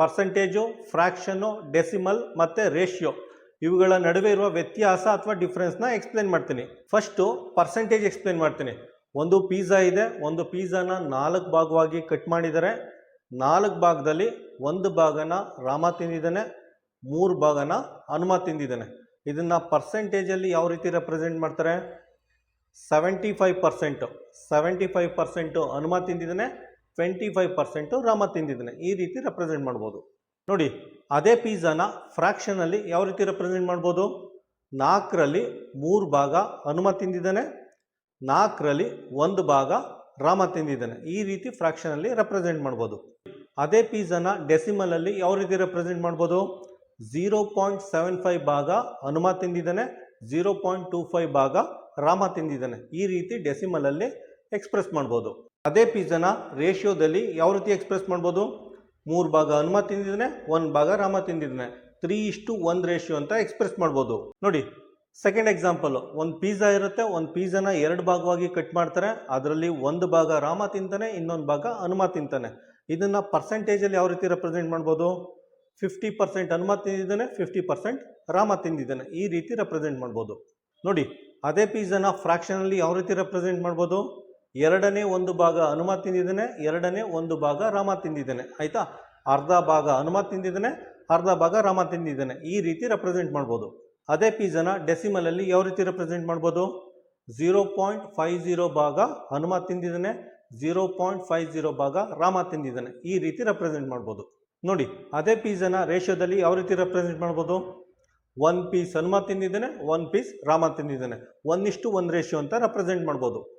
Percentage fraction decimal ಮತ್ತು ratio. ಇವುಗಳ ನಡುವೆ ಇರುವ ವ್ಯತ್ಯಾಸ ಅಥವಾ ಡಿಫ್ರೆನ್ಸ್ನ ಎಕ್ಸ್ಪ್ಲೇನ್ ಮಾಡ್ತೀನಿ. ಫಸ್ಟು ಪರ್ಸೆಂಟೇಜ್ ಎಕ್ಸ್ಪ್ಲೇನ್ ಮಾಡ್ತೀನಿ. ಒಂದು ಪಿಜ್ಜಾ ಇದೆ, ಒಂದು ಪಿಜ್ಜಾನ ನಾಲ್ಕು ಭಾಗವಾಗಿ ಕಟ್ ಮಾಡಿದರೆ, ನಾಲ್ಕು ಭಾಗದಲ್ಲಿ ಒಂದು ಭಾಗನ ರಾಮ ತಿಂದಿದ್ದಾನೆ, ಮೂರು ಭಾಗನ ಹನುಮ ತಿಂದಿದ್ದಾನೆ. ಇದನ್ನು ಪರ್ಸೆಂಟೇಜಲ್ಲಿ ಯಾವ ರೀತಿ ರೆಪ್ರೆಸೆಂಟ್ ಮಾಡ್ತಾರೆ? Seventy five percent. Seventy five percent Hanuma ತಿಂದಿದ್ದಾನೆ twenty five percent Rama ತಿಂದಿದ್ದಾನೆ. ಈ ರೀತಿ ರೆಪ್ರೆಸೆಂಟ್ ಮಾಡ್ಬೋದು. ನೋಡಿ, ಅದೇ ಪಿಜ್ಜಾನ ಫ್ರ್ಯಾಕ್ಷನಲ್ಲಿ ಯಾವ ರೀತಿ ರೆಪ್ರೆಸೆಂಟ್ ಮಾಡ್ಬೋದು? ನಾಲ್ಕರಲ್ಲಿ ಮೂರು ಭಾಗ ಹನುಮ ತಿಂದಿದ್ದಾನೆ, ನಾಲ್ಕರಲ್ಲಿ ಒಂದು ಭಾಗ ರಾಮ ತಿಂದಿದ್ದಾನೆ. ಈ ರೀತಿ ಫ್ರ್ಯಾಕ್ಷನಲ್ಲಿ ರೆಪ್ರೆಸೆಂಟ್ ಮಾಡ್ಬೋದು. ಅದೇ ಪಿಜ್ಜಾನ ಡೆಸಿಮಲಲ್ಲಿ ಯಾವ ರೀತಿ ರೆಪ್ರೆಸೆಂಟ್ ಮಾಡ್ಬೋದು? ಝೀರೋ ಪಾಯಿಂಟ್ ಸೆವೆನ್ ಫೈವ್ ಭಾಗ ಹನುಮ ತಿಂದಿದ್ದಾನೆ ಝೀರೋ ಪಾಯಿಂಟ್ ಟೂ ಫೈವ್ ಭಾಗ ರಾಮ ತಿಂದಿದ್ದಾನೆ. ಈ ರೀತಿ ಡೆಸಿಮಲಲ್ಲಿ ಎಕ್ಸ್ಪ್ರೆಸ್ ಮಾಡ್ಬೋದು. ಅದೇ ಪಿಜ್ಜಾನ ರೇಷಿಯೋದಲ್ಲಿ ಯಾವ ರೀತಿ ಎಕ್ಸ್ಪ್ರೆಸ್ ಮಾಡ್ಬೋದು? ಮೂರು ಭಾಗ ಹನುಮ ತಿಂದಿದ್ದಾನೆ ಒಂದು ಭಾಗ ರಾಮ ತಿಂದಿದ್ದಾನೆ ತ್ರೀ ಇಷ್ಟು ಒಂದು ರೇಷಿಯೋ ಅಂತ ಎಕ್ಸ್ಪ್ರೆಸ್ ಮಾಡ್ಬೋದು. ನೋಡಿ ಸೆಕೆಂಡ್ ಎಕ್ಸಾಂಪಲು ಒಂದು ಪಿಜ್ಜಾ ಇರುತ್ತೆ, ಒಂದು ಪಿಜ್ಜಾನ ಎರಡು ಭಾಗವಾಗಿ ಕಟ್ ಮಾಡ್ತಾರೆ. ಅದರಲ್ಲಿ ಒಂದು ಭಾಗ ರಾಮ ತಿಂತಾನೆ, ಇನ್ನೊಂದು ಭಾಗ ಹನುಮ ತಿಂತಾನೆ. ಇದನ್ನು ಪರ್ಸೆಂಟೇಜಲ್ಲಿ ಯಾವ ರೀತಿ ರೆಪ್ರೆಸೆಂಟ್ ಮಾಡ್ಬೋದು? ಫಿಫ್ಟಿ ಪರ್ಸೆಂಟ್ ಹನುಮ ತಿಂದಿದ್ದಾನೆ ಫಿಫ್ಟಿ ಪರ್ಸೆಂಟ್ ರಾಮ ತಿಂದಿದ್ದಾನೆ. ಈ ರೀತಿ ರೆಪ್ರೆಸೆಂಟ್ ಮಾಡ್ಬೋದು. ನೋಡಿ, ಅದೇ ಪಿಜ್ಜಾನ ಫ್ರಾಕ್ಷನಲ್ಲಿ ಯಾವ ರೀತಿ ರೆಪ್ರೆಸೆಂಟ್ ಮಾಡ್ಬೋದು? ಎರಡನೇ ಒಂದು ಭಾಗ ಹನುಮ ತಿಂದಿದ್ದಾನೆ, ಎರಡನೇ ಒಂದು ಭಾಗ ರಾಮ ತಿಂದಿದ್ದಾನೆ. ಆಯಿತಾ? ಅರ್ಧ ಭಾಗ ಹನುಮ ತಿಂದಿದ್ದಾನೆ, ಅರ್ಧ ಭಾಗ ರಾಮ ತಿಂದಿದ್ದಾನೆ. ಈ ರೀತಿ ರೆಪ್ರೆಸೆಂಟ್ ಮಾಡ್ಬೋದು. ಅದೇ ಪಿಜ್ಜಾನ ಡೆಸಿಮಲಲ್ಲಿ ಯಾವ ರೀತಿ ರೆಪ್ರೆಸೆಂಟ್ ಮಾಡ್ಬೋದು? ಝೀರೋ ಪಾಯಿಂಟ್ ಫೈವ್ ಝೀರೋ ಭಾಗ ಹನುಮ ತಿಂದಿದ್ದಾನೆ ಝೀರೋ ಪಾಯಿಂಟ್ ಫೈವ್ ಝೀರೋ ಭಾಗ ರಾಮ ತಿಂದಿದ್ದಾನೆ. ಈ ರೀತಿ ರೆಪ್ರೆಸೆಂಟ್ ಮಾಡ್ಬೋದು. ನೋಡಿ, ಅದೇ ಪಿಜ್ಜಾನ ರೇಷಿಯೋದಲ್ಲಿ ಯಾವ ರೀತಿ ರೆಪ್ರೆಸೆಂಟ್ ಮಾಡ್ಬೋದು? ಒನ್ ಪೀಸ್ ಹನುಮ ತಿಂದಿದ್ದಾನೆ ಒನ್ ಪೀಸ್ ರಾಮ ತಿಂದಿದ್ದಾನೆ. ಒಂದಿಷ್ಟು ಒಂದು ರೇಷಿಯೋ ಅಂತ ರೆಪ್ರೆಸೆಂಟ್ ಮಾಡ್ಬೋದು.